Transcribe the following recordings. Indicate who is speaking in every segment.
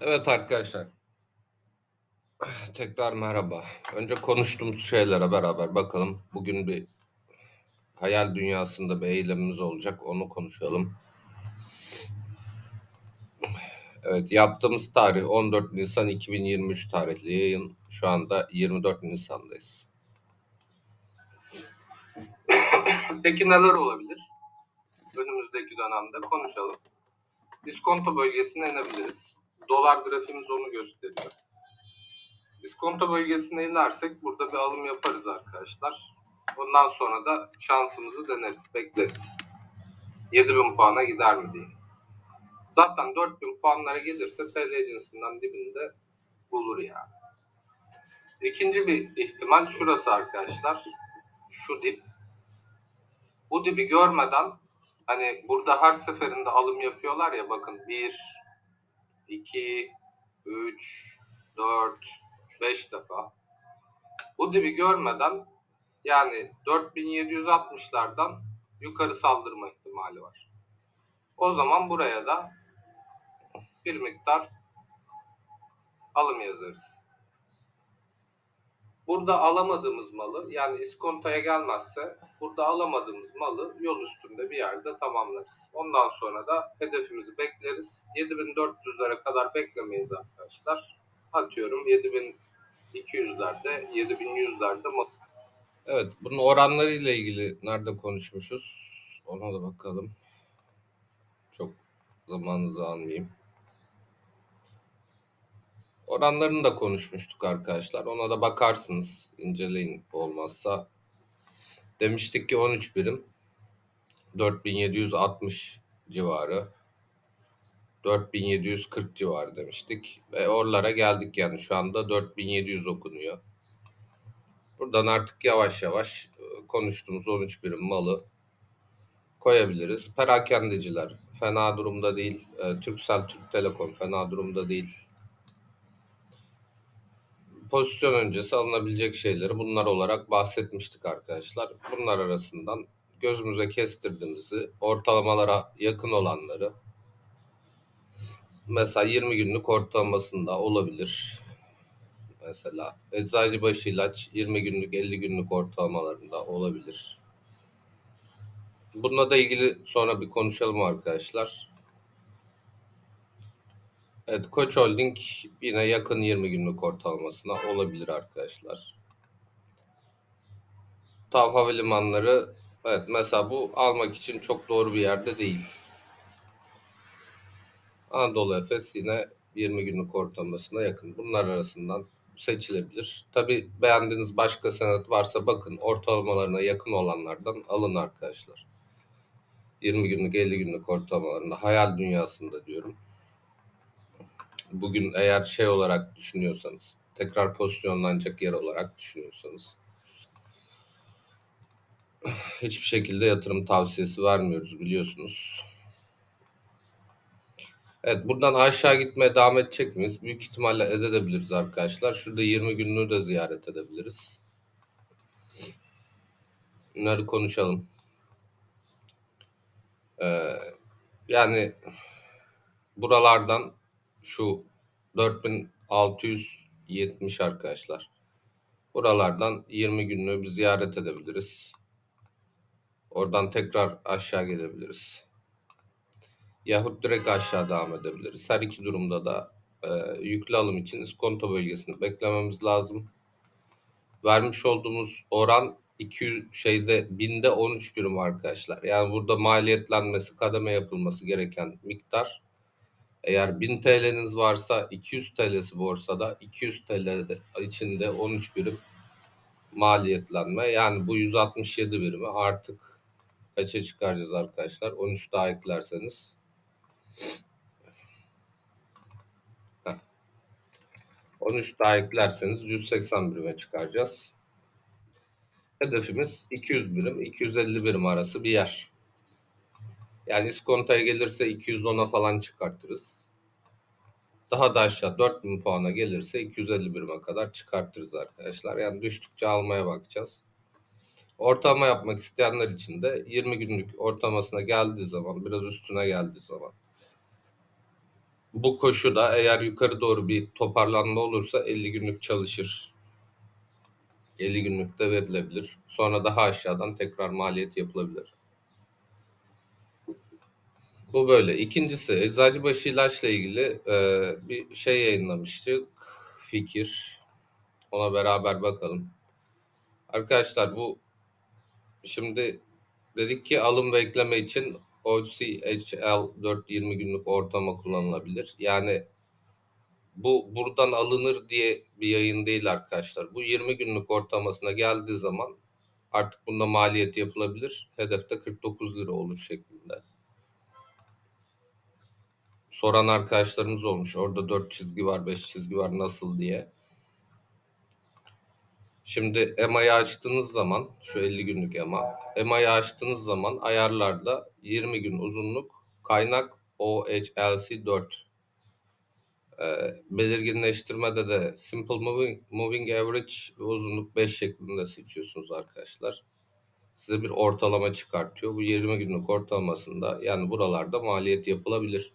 Speaker 1: Evet arkadaşlar. Tekrar merhaba. Önce konuştuğumuz şeylere beraber bakalım. Bugün bir hayal dünyasında bir eylemimiz olacak. Onu konuşalım. Evet yaptığımız tarih 14 Nisan 2023 tarihli yayın. Şu anda 24 Nisan'dayız. Peki neler olabilir? Önümüzdeki dönemde konuşalım. İskonto bölgesine inebiliriz. Dolar grafiğimiz onu gösteriyor. İskonto bölgesine inersek burada bir alım yaparız arkadaşlar. Ondan sonra da şansımızı deneriz, bekleriz. 7000 puana gider mi diye. Zaten 4000 puanlara gelirse TL cinsinden dibinde bulur yani. İkinci bir ihtimal şurası arkadaşlar. Şu dip. Bu dibi görmeden hani burada her seferinde alım yapıyorlar ya bakın 1, 2, 3, 4, 5 defa. Bu dibi görmeden yani 4760'lardan yukarı saldırma ihtimali var. O zaman buraya da bir miktar alım yazarız. Burada alamadığımız malı yani iskontoya gelmezse burada alamadığımız malı yol üstünde bir yerde tamamlarız. Ondan sonra da hedefimizi bekleriz. 7400'lere kadar beklemeyiz arkadaşlar. Atıyorum 7200'lerde 7100'lerde Evet bunun oranları ile ilgili nerede konuşmuşuz? Ona da bakalım. Çok zamanınızı almayayım. Oranlarını da konuşmuştuk arkadaşlar. Ona da bakarsınız. inceleyin olmazsa. Demiştik ki 13 birim. 4760 civarı. 4740 civarı demiştik. Ve oralara geldik yani şu anda 4700 okunuyor. Buradan artık yavaş yavaş e, konuştuğumuz 13 birim malı koyabiliriz. Perakendeciler fena durumda değil. E, Türksel, Türk Telekom fena durumda değil pozisyon öncesi alınabilecek şeyleri bunlar olarak bahsetmiştik arkadaşlar. Bunlar arasından gözümüze kestirdiğimizi, ortalamalara yakın olanları mesela 20 günlük ortalamasında olabilir. Mesela Eczacıbaşı ilaç 20 günlük 50 günlük ortalamalarında olabilir. Bununla da ilgili sonra bir konuşalım arkadaşlar. Evet, Koç Holding yine yakın 20 günlük ortalamasına olabilir arkadaşlar. Tav Havalimanları evet mesela bu almak için çok doğru bir yerde değil. Anadolu Efes yine 20 günlük ortalamasına yakın. Bunlar arasından seçilebilir. Tabi beğendiğiniz başka senet varsa bakın ortalamalarına yakın olanlardan alın arkadaşlar. 20 günlük 50 günlük ortalamalarında hayal dünyasında diyorum bugün eğer şey olarak düşünüyorsanız, tekrar pozisyonlanacak yer olarak düşünüyorsanız hiçbir şekilde yatırım tavsiyesi vermiyoruz biliyorsunuz. Evet buradan aşağı gitmeye devam edecek miyiz? Büyük ihtimalle edebiliriz arkadaşlar. Şurada 20 günlüğü de ziyaret edebiliriz. Bunları konuşalım. Ee, yani buralardan şu 4670 arkadaşlar. Buralardan 20 günlüğü bir ziyaret edebiliriz. Oradan tekrar aşağı gelebiliriz. Yahut direkt aşağı devam edebiliriz. Her iki durumda da e, yüklü alım için iskonto bölgesini beklememiz lazım. Vermiş olduğumuz oran 200 şeyde binde 13 birim arkadaşlar. Yani burada maliyetlenmesi, kademe yapılması gereken miktar eğer 1000 TL'niz varsa 200 TL'si borsada 200 TL içinde 13 birim maliyetlenme. Yani bu 167 birimi artık kaça çıkaracağız arkadaşlar? 13 daha eklerseniz. Heh. 13 daha eklerseniz 180 birime çıkaracağız. Hedefimiz 200 birim, 250 birim arası bir yer. Yani iskontoya gelirse 210'a falan çıkartırız. Daha da aşağı 4000 puana gelirse 250 birime kadar çıkartırız arkadaşlar. Yani düştükçe almaya bakacağız. Ortalama yapmak isteyenler için de 20 günlük ortalamasına geldiği zaman, biraz üstüne geldiği zaman Bu koşuda eğer yukarı doğru bir toparlanma olursa 50 günlük çalışır. 50 günlük de verilebilir. Sonra daha aşağıdan tekrar maliyet yapılabilir. Bu böyle. İkincisi Eczacıbaşı ilaçla ilgili e, bir şey yayınlamıştık. Fikir. Ona beraber bakalım. Arkadaşlar bu şimdi dedik ki alım ve ekleme için OCHL 420 günlük ortama kullanılabilir. Yani bu buradan alınır diye bir yayın değil arkadaşlar. Bu 20 günlük ortamasına geldiği zaman artık bunda maliyet yapılabilir. Hedefte 49 lira olur şeklinde. Soran arkadaşlarımız olmuş. Orada 4 çizgi var, 5 çizgi var nasıl diye. Şimdi EMA'yı açtığınız zaman şu 50 günlük EMA. EMA'yı açtığınız zaman ayarlarda 20 gün uzunluk kaynak OHLC 4 e, belirginleştirmede de Simple Moving, moving Average ve uzunluk 5 şeklinde seçiyorsunuz arkadaşlar. Size bir ortalama çıkartıyor. Bu 20 günlük ortalamasında yani buralarda maliyet yapılabilir.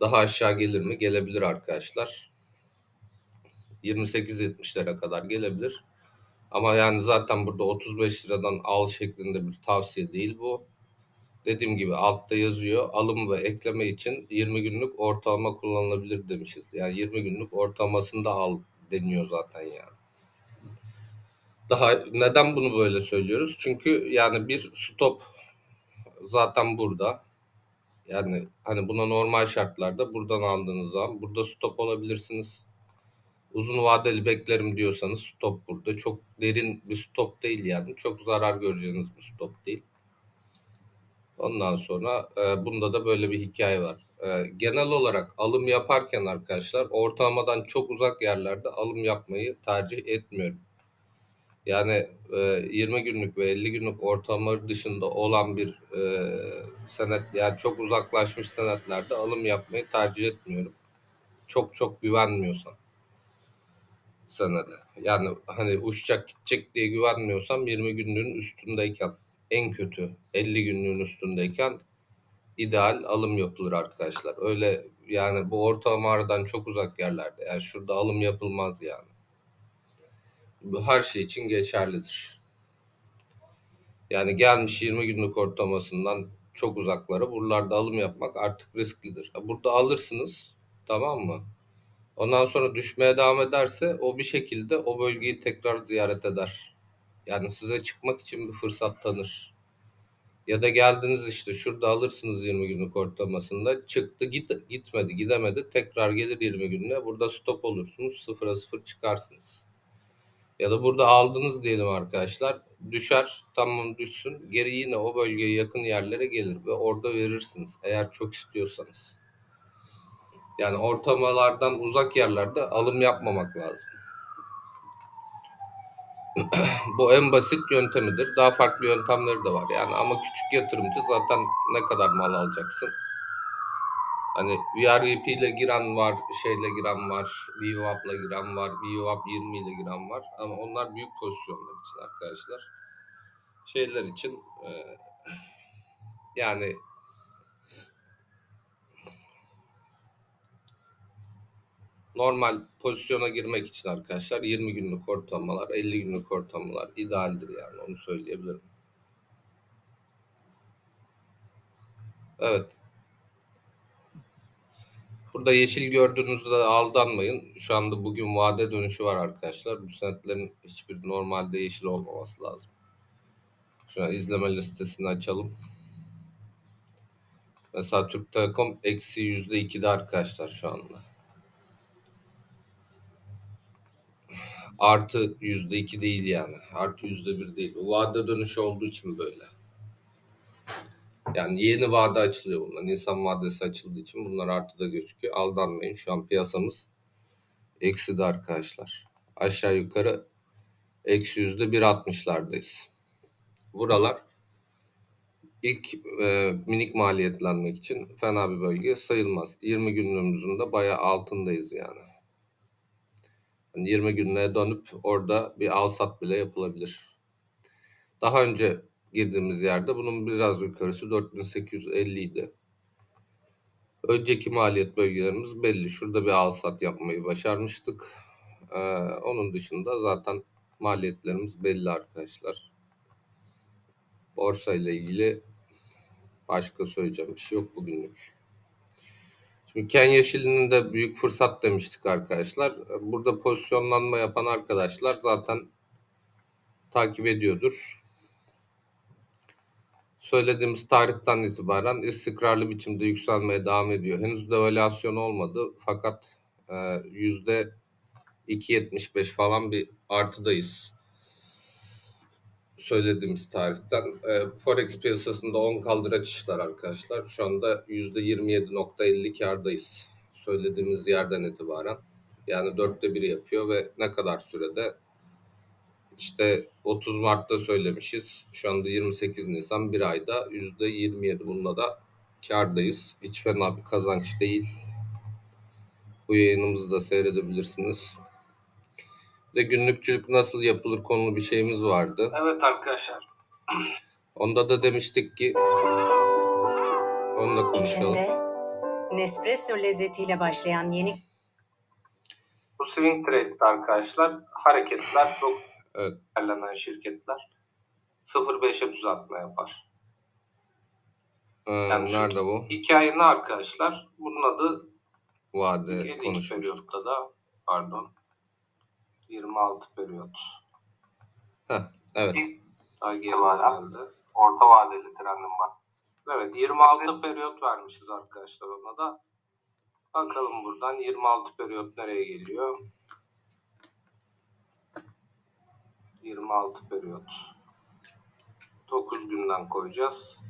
Speaker 1: Daha aşağı gelir mi? Gelebilir arkadaşlar. 28-70'lere kadar gelebilir. Ama yani zaten burada 35 liradan al şeklinde bir tavsiye değil bu. Dediğim gibi altta yazıyor alım ve ekleme için 20 günlük ortalama kullanılabilir demişiz. Yani 20 günlük ortalamasında al deniyor zaten yani. Daha neden bunu böyle söylüyoruz? Çünkü yani bir stop zaten burada. Yani hani buna normal şartlarda buradan aldığınız zaman burada stop olabilirsiniz. Uzun vadeli beklerim diyorsanız stop burada. Çok derin bir stop değil yani. Çok zarar göreceğiniz bir stop değil. Ondan sonra e, bunda da böyle bir hikaye var. E, genel olarak alım yaparken arkadaşlar ortalamadan çok uzak yerlerde alım yapmayı tercih etmiyorum. Yani e, 20 günlük ve 50 günlük ortalama dışında olan bir e, senet yani çok uzaklaşmış senetlerde alım yapmayı tercih etmiyorum. Çok çok güvenmiyorsam senede. Yani hani uçacak gidecek diye güvenmiyorsam 20 günlüğün üstündeyken en kötü 50 günlüğün üstündeyken ideal alım yapılır arkadaşlar. Öyle yani bu ortalama çok uzak yerlerde. Yani şurada alım yapılmaz yani. Bu her şey için geçerlidir. Yani gelmiş 20 günlük ortalamasından çok uzaklara buralarda alım yapmak artık risklidir. Burada alırsınız tamam mı? Ondan sonra düşmeye devam ederse o bir şekilde o bölgeyi tekrar ziyaret eder. Yani size çıkmak için bir fırsat tanır. Ya da geldiniz işte şurada alırsınız 20 günlük ortalamasında. Çıktı git, gitmedi gidemedi tekrar gelir 20 gününe. Burada stop olursunuz sıfıra sıfır çıkarsınız. Ya da burada aldınız diyelim arkadaşlar. Düşer tamam düşsün. Geri yine o bölgeye yakın yerlere gelir ve orada verirsiniz. Eğer çok istiyorsanız. Yani ortalamalardan uzak yerlerde alım yapmamak lazım. Bu en basit yöntemidir. Daha farklı yöntemleri de var. Yani ama küçük yatırımcı zaten ne kadar mal alacaksın? Hani VRVP ile giren var, şeyle giren var, VWAP'la giren var, VWAP 20 ile giren var. Ama onlar büyük pozisyonlar için arkadaşlar. Şeyler için e, yani normal pozisyona girmek için arkadaşlar 20 günlük ortalamalar, 50 günlük ortalamalar idealdir yani onu söyleyebilirim. Evet. Burada yeşil gördüğünüzde aldanmayın. Şu anda bugün vade dönüşü var arkadaşlar. Bu senetlerin hiçbir normalde yeşil olmaması lazım. Şu an izleme listesini açalım. Mesela Türk Telekom eksi yüzde ikide arkadaşlar şu anda. Artı yüzde iki değil yani. Artı yüzde bir değil. Vade dönüşü olduğu için böyle. Yani yeni vade açılıyor bunlar. Nisan vadesi açıldığı için bunlar artıda gözüküyor. Aldanmayın. Şu an piyasamız eksi de arkadaşlar. Aşağı yukarı eksi yüzde bir altmışlardayız. Buralar ilk e, minik maliyetlenmek için fena bir bölge sayılmaz. 20 günlüğümüzün de bayağı altındayız yani. yani 20 günlüğe dönüp orada bir al sat bile yapılabilir. Daha önce girdiğimiz yerde bunun biraz yukarısı 4850 idi. Önceki maliyet bölgelerimiz belli. Şurada bir al sat yapmayı başarmıştık. Ee, onun dışında zaten maliyetlerimiz belli arkadaşlar. Borsa ile ilgili başka söyleyeceğim bir şey yok bugünlük. Şimdi Ken Yeşil'in de büyük fırsat demiştik arkadaşlar. Burada pozisyonlanma yapan arkadaşlar zaten takip ediyordur. Söylediğimiz tarihten itibaren istikrarlı biçimde yükselmeye devam ediyor. Henüz devalüasyon olmadı fakat e, yüzde 2.75 falan bir artıdayız. Söylediğimiz tarihten. E, Forex piyasasında 10 kaldıraç işler arkadaşlar. Şu anda %27.50 kardayız. Söylediğimiz yerden itibaren. Yani dörtte biri yapıyor ve ne kadar sürede işte 30 Mart'ta söylemişiz. Şu anda 28 Nisan bir ayda %27 bununla da kardayız. Hiç fena bir kazanç değil. Bu yayınımızı da seyredebilirsiniz. Ve günlükçülük nasıl yapılır konulu bir şeyimiz vardı.
Speaker 2: Evet arkadaşlar.
Speaker 1: Onda da demiştik ki onu da konuşalım.
Speaker 3: İçinde Nespresso lezzetiyle başlayan yeni
Speaker 2: Bu swing trade'de arkadaşlar hareketler çok
Speaker 1: Evet.
Speaker 2: değerlenen şirketler 0.5'e düzeltme yapar.
Speaker 1: Ee,
Speaker 2: Yani
Speaker 1: nerede bu?
Speaker 2: Hikaye ne arkadaşlar? Bunun adı
Speaker 1: Vade
Speaker 2: 52
Speaker 1: konuşmuştuk.
Speaker 2: da pardon 26 periyot.
Speaker 1: Heh, evet.
Speaker 2: Daha. Orta vadeli trendim var. Evet 26 periyot vermişiz arkadaşlar ona da. Bakalım buradan 26 periyot nereye geliyor? 26 periyot. 9 günden koyacağız.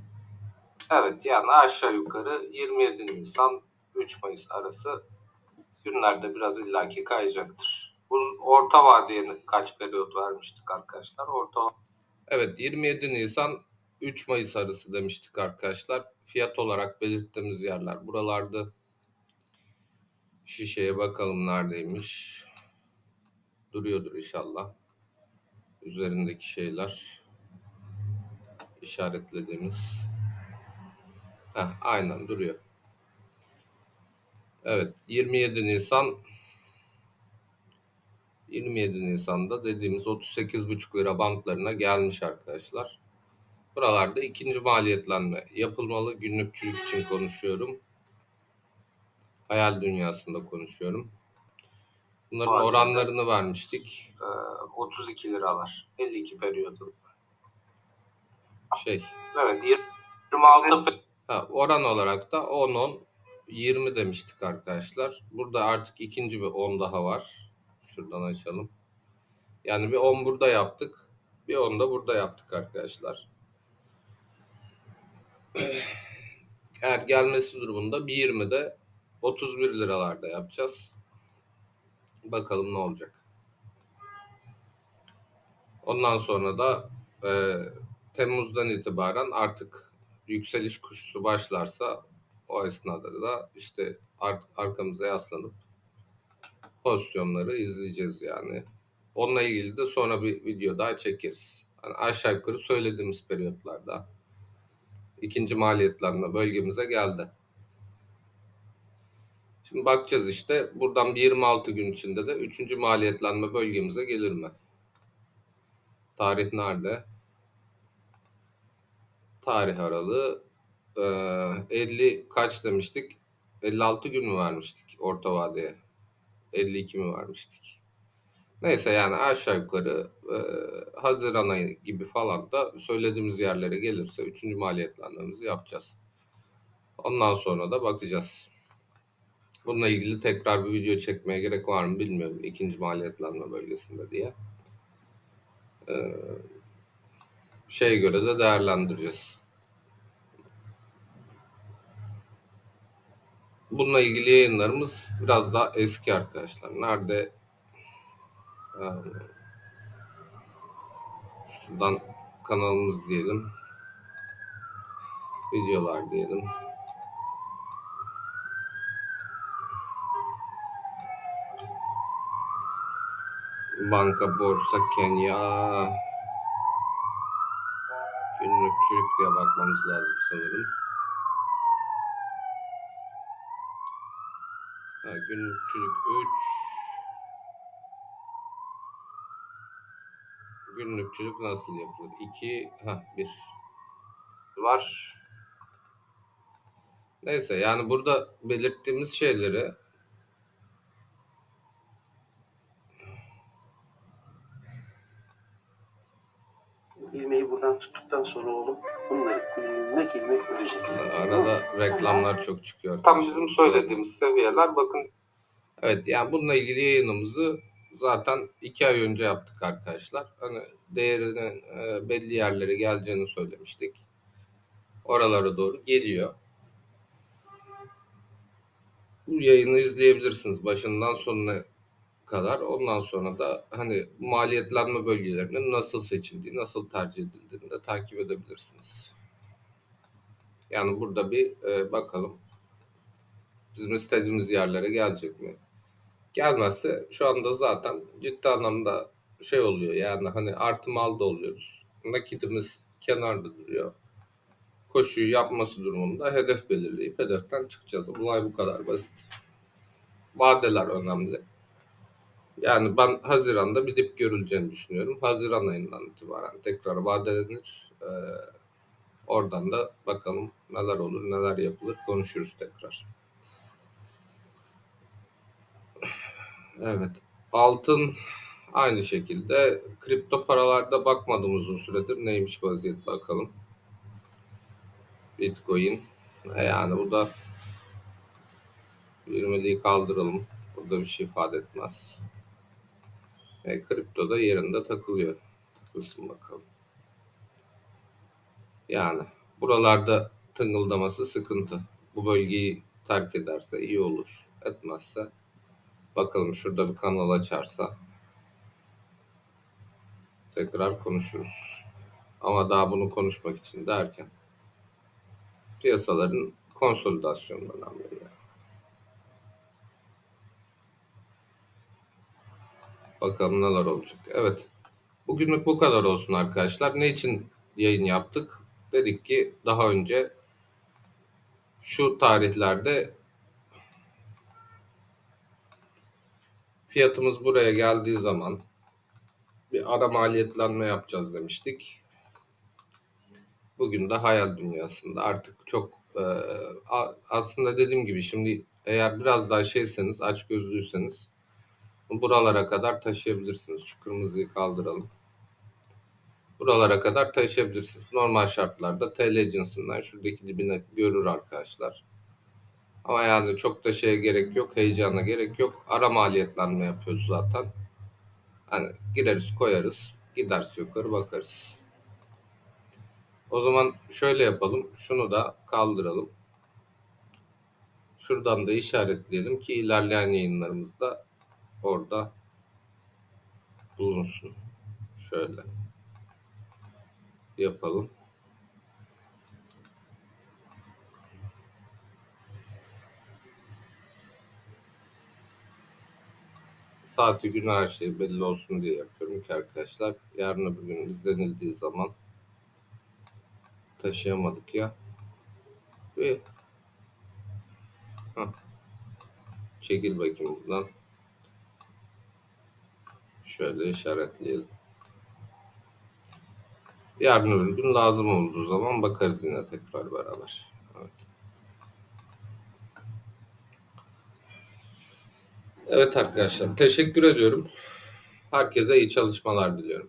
Speaker 2: Evet yani aşağı yukarı 27 Nisan 3 Mayıs arası günlerde biraz illaki kayacaktır. Bu orta vadeye kaç periyot vermiştik arkadaşlar? Orta
Speaker 1: Evet 27 Nisan 3 Mayıs arası demiştik arkadaşlar. Fiyat olarak belirttiğimiz yerler buralarda. Şişeye bakalım neredeymiş. Duruyordur inşallah. Üzerindeki şeyler işaretlediğimiz. Heh, aynen duruyor. Evet 27 Nisan 27 Nisan'da dediğimiz 38,5 lira bantlarına gelmiş arkadaşlar. Buralarda ikinci maliyetlenme yapılmalı. Günlükçülük için konuşuyorum. Hayal dünyasında konuşuyorum. Bunların
Speaker 2: Maliyetler.
Speaker 1: oranlarını vermiştik.
Speaker 2: e, 32 liralar. 52 periyodu.
Speaker 1: Şey,
Speaker 2: Evet 26 pe-
Speaker 1: ha, oran olarak da 10 10 20 demiştik arkadaşlar. Burada artık ikinci bir 10 daha var. Şuradan açalım. Yani bir 10 burada yaptık. Bir 10 da burada yaptık arkadaşlar. Eğer gelmesi durumunda bir 20 de 31 liralarda yapacağız. Bakalım ne olacak. Ondan sonra da e, Temmuz'dan itibaren artık yükseliş koşusu başlarsa o esnada da işte ar- arkamıza yaslanıp pozisyonları izleyeceğiz yani. Onunla ilgili de sonra bir video daha çekeriz. Yani aşağı yukarı söylediğimiz periyotlarda ikinci maliyetlenme bölgemize geldi. Şimdi bakacağız işte buradan bir 26 gün içinde de üçüncü maliyetlenme bölgemize gelir mi? Tarih nerede? Tarih aralığı e, 50 kaç demiştik? 56 gün mü vermiştik orta vadeye? 52 mi vermiştik? Neyse yani aşağı yukarı e, Haziran ayı gibi falan da söylediğimiz yerlere gelirse üçüncü maliyetlenmemizi yapacağız. Ondan sonra da bakacağız. Bununla ilgili tekrar bir video çekmeye gerek var mı bilmiyorum. ikinci maliyetlenme bölgesinde diye. Ee, şeye göre de değerlendireceğiz. Bununla ilgili yayınlarımız biraz daha eski arkadaşlar. Nerede? Ee, şuradan kanalımız diyelim. Videolar diyelim. Banka, borsa, Kenya. Günlükçülük diye bakmamız lazım sanırım. Ha, günlükçülük 3. Günlükçülük nasıl yapılır? 2. Ha 1.
Speaker 2: var.
Speaker 1: Neyse yani burada belirttiğimiz şeyleri
Speaker 4: İlmeği buradan tuttuktan sonra oğlum bunları ilmek ilmek öreceksin.
Speaker 1: arada reklamlar çok çıkıyor.
Speaker 2: Tam bizim söylediğimiz seviyeler bakın
Speaker 1: Evet yani bununla ilgili yayınımızı zaten iki ay önce yaptık arkadaşlar. Hani değerinin e, belli yerlere geleceğini söylemiştik. Oralara doğru geliyor. Bu yayını izleyebilirsiniz başından sonuna kadar. Ondan sonra da hani maliyetlenme bölgelerinin nasıl seçildiği, nasıl tercih edildiğini de takip edebilirsiniz. Yani burada bir e, bakalım bizim istediğimiz yerlere gelecek mi? Gelmezse şu anda zaten ciddi anlamda şey oluyor yani hani artı malda oluyoruz. Nakitimiz kenarda duruyor. Koşuyu yapması durumunda hedef belirleyip hedeften çıkacağız. Olay bu kadar basit. Vadeler önemli. Yani ben Haziran'da bir dip görüleceğini düşünüyorum. Haziran ayından itibaren tekrar vadelenir. Ee, oradan da bakalım neler olur, neler yapılır konuşuruz tekrar. Evet. Altın aynı şekilde. Kripto paralarda bakmadım uzun süredir. Neymiş vaziyet bakalım. Bitcoin. E Yani bu da 20'liği kaldıralım. Burada bir şey ifade etmez. E, kripto da yerinde takılıyor. Takılsın bakalım. Yani buralarda tıngıldaması sıkıntı. Bu bölgeyi terk ederse iyi olur. Etmezse bakalım şurada bir kanal açarsa tekrar konuşuruz. Ama daha bunu konuşmak için derken piyasaların konsolidasyonundan önemli. Bakalım neler olacak. Evet. Bugünlük bu kadar olsun arkadaşlar. Ne için yayın yaptık? Dedik ki daha önce şu tarihlerde fiyatımız buraya geldiği zaman bir ara maliyetlenme yapacağız demiştik. Bugün de hayal dünyasında artık çok e, aslında dediğim gibi şimdi eğer biraz daha şeyseniz aç gözlüyseniz buralara kadar taşıyabilirsiniz. Şu kırmızıyı kaldıralım. Buralara kadar taşıyabilirsiniz. Normal şartlarda TL cinsinden şuradaki dibine görür arkadaşlar. Ama yani çok da şeye gerek yok, heyecana gerek yok. Ara maliyetlenme yapıyoruz zaten. Hani gireriz koyarız, giderse yukarı bakarız. O zaman şöyle yapalım. Şunu da kaldıralım. Şuradan da işaretleyelim ki ilerleyen yayınlarımızda orada bulunsun. Şöyle yapalım. Saati günü her şey belli olsun diye yapıyorum ki arkadaşlar. Yarın öbür gün izlenildiği zaman taşıyamadık ya. Ve Heh. çekil bakayım buradan. Şöyle işaretleyelim. Yarın öbür gün lazım olduğu zaman bakarız yine tekrar beraber. Evet. Evet arkadaşlar teşekkür ediyorum. Herkese iyi çalışmalar diliyorum.